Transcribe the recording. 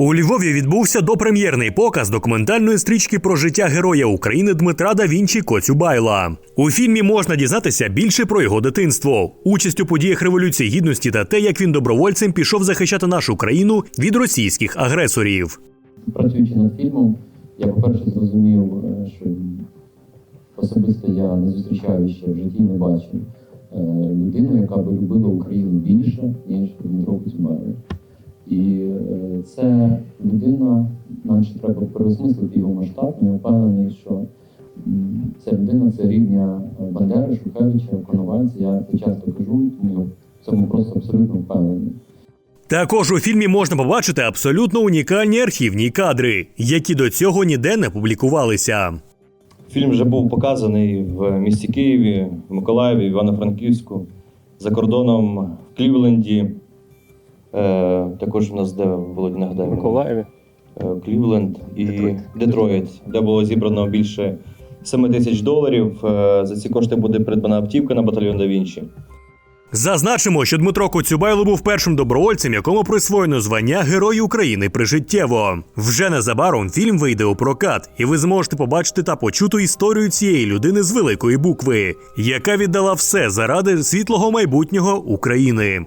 У Львові відбувся допрем'єрний показ документальної стрічки про життя героя України Дмитра да Вінчі Коцюбайла. У фільмі можна дізнатися більше про його дитинство, участь у подіях революції гідності та те, як він добровольцем пішов захищати нашу країну від російських агресорів. Працюючи над фільмом, я, по-перше, зрозумів, е, що особисто я не зустрічаю ще в житті, не бачив е, людину, яка би любила Україну більше, ніж Дмитро Кузьмаєв. І е, це людина, нам ще треба переосмислити його масштаб. Я впевнений, що ця людина це рівня Бандери, Шухевича, Коновальця. Я це часто кажу, тому я в цьому просто абсолютно впевнений. Також у фільмі можна побачити абсолютно унікальні архівні кадри, які до цього ніде не публікувалися. Фільм вже був показаний в місті Києві, в Миколаєві, Івано-Франківську, за кордоном в Клівленді. Е, також в нас де Володя нагадай. Миколаєві. Е, Клівленд і Детройт, де було зібрано більше 7 тисяч доларів. Е, за ці кошти буде придбана автівка на батальйон Да Вінчі. Зазначимо, що Дмитро Коцюбайло був першим добровольцем, якому присвоєно звання Герой України прижиттєво. Вже незабаром фільм вийде у прокат, і ви зможете побачити та почути історію цієї людини з великої букви, яка віддала все заради світлого майбутнього України.